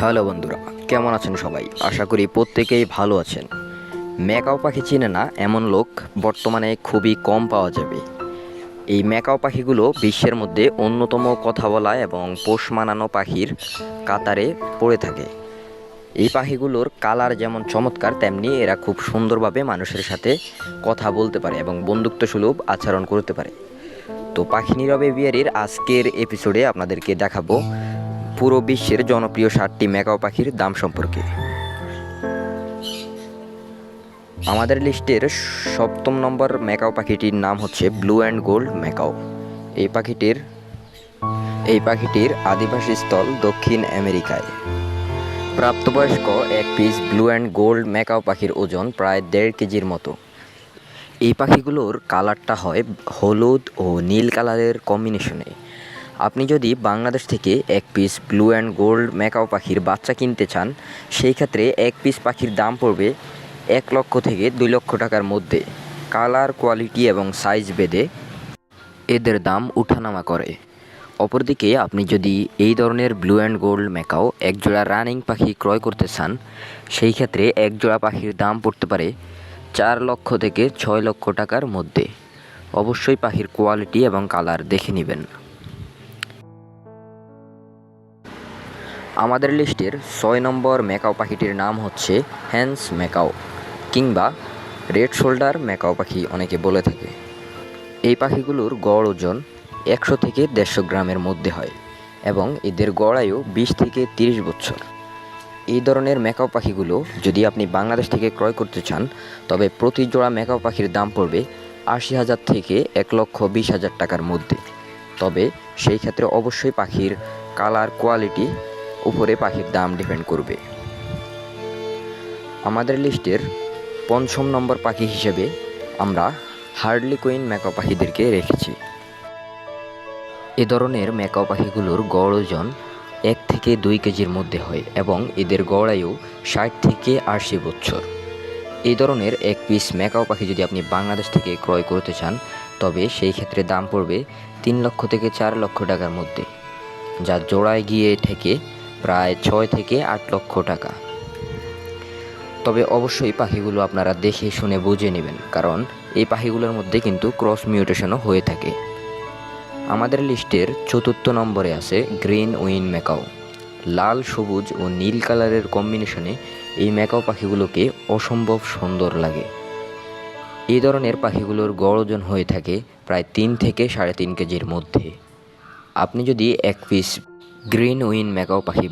Hello বন্ধুরা, কেমন আছেন সবাই? আশা করি প্রত্যেকেই ভালো আছেন। ম্যাকাও পাখি চিনে না, এমন লোক বর্তমানে খুবই কম পাওয়া যাবে। এই ম্যাকাও পাখিগুলো বিশ্বের মধ্যে অন্যতম কথা বলা এবং পোষ মানানো পাখির কাতারে পড়ে থাকে। এই পাখিগুলোর কালার যেমন চমৎকার, তেমনি এরা খুব সুন্দরভাবে মানুষের সাথে কথা বলতে পারে এবং বন্ধুত্বসুলভ আচরণ করতে পারে। তো পাখি নীরবে বিয়ারির আজকের এপিসোডে আপনাদেরকে দেখাবো পুরো বিশ্বের জনপ্রিয় ষাটটি ম্যাকাও পাখির দাম সম্পর্কে। আমাদের লিস্টের সপ্তম নম্বর ম্যাকাও পাখিটির নাম হচ্ছে ব্লু অ্যান্ড গোল্ড ম্যাকাও। এই পাখিটির এই পাখিটির আদিবাসী স্থল দক্ষিণ আমেরিকায়। প্রাপ্তবয়স্ক এক piece blue and gold macaw পাখির ওজন প্রায় দেড় কেজির মতো। এই পাখিগুলোর কালারটা হয় হলুদ ও নীল কালারের কম্বিনেশনে। আপনি যদি বাংলাদেশ থেকে এক piece blue and gold macaw পাখির বাচ্চা কিনতে চান, সেই ক্ষেত্রে এক পিস পাখির দাম পড়বে এক লক্ষ থেকে দুই লক্ষ টাকার মধ্যে। কালার কোয়ালিটি এবং সাইজ বেদে এদের দাম উঠানামা করে। অপরদিকে আপনি যদি এই ধরনের ব্লু অ্যান্ড গোল্ড ম্যাকাও একজোড়া রানিং পাখি ক্রয় করতে চান, সেই ক্ষেত্রে একজোড়া পাখির দাম পড়তে পারে চার লক্ষ থেকে ছয় লক্ষ টাকার মধ্যে। অবশ্যই পাখির কোয়ালিটি এবং কালার দেখে নেবেন। আমাদের লিস্টের ছয় নম্বর ম্যাকাও পাখিটির নাম হচ্ছে হ্যান্স ম্যাকাও কিংবা রেড শোল্ডার ম্যাকাও পাখি অনেকে বলে থাকে। এই পাখিগুলোর গড় ওজন একশো থেকে দেড়শো গ্রামের মধ্যে হয় এবং এদের গড় আয়ু বিশ থেকে তিরিশ বছর। এই ধরনের ম্যাকাও পাখিগুলো যদি আপনি বাংলাদেশ থেকে ক্রয় করতে চান, তবে প্রতি জোড়া ম্যাকাও পাখির দাম পড়বে আশি হাজার থেকে এক লক্ষ বিশ হাজার টাকার মধ্যে। তবে সেই ক্ষেত্রে অবশ্যই পাখির কালার কোয়ালিটি উপরে পাখির দাম ডিপেন্ড করবে। আমাদের লিস্টের পঞ্চম নম্বর পাখি হিসেবে আমরা হার্ডলি কুইন ম্যাকাও পাখিদেরকে রেখেছি। এ ধরনের ম্যাকাও পাখিগুলোর গড় ওজন এক থেকে দুই কেজির মধ্যে হয় এবং এদের গড় আয়ু ষাট থেকে আশি বছর এই ধরনের এক পিস ম্যাকাও পাখি যদি আপনি বাংলাদেশ থেকে ক্রয় করতে চান, তবে সেই ক্ষেত্রে দাম পড়বে তিন লক্ষ থেকে চার লক্ষ টাকার মধ্যে। যা জোড়ায় গিয়ে থেকে প্রায় ছয় থেকে আট লক্ষ টাকা। তবে অবশ্যই পাখিগুলো আপনারা দেখে শুনে বুঝে নেবেন, কারণ এই পাখিগুলোর মধ্যে কিন্তু ক্রস মিউটেশনও হয়ে থাকে। আমাদের লিস্টের চতুর্থ নম্বরে আছে গ্রিন উইন ম্যাকাও। লাল, সবুজ ও নীল কালারের কম্বিনেশনে এই ম্যাকাও পাখিগুলোকে অসম্ভব সুন্দর লাগে। এই ধরনের পাখিগুলোর গড় ওজন হয়ে থাকে প্রায় তিন থেকে সাড়ে তিন কেজির মধ্যে। আপনি যদি এক পিস গ্রিন উইন ম্যাকাও পাখি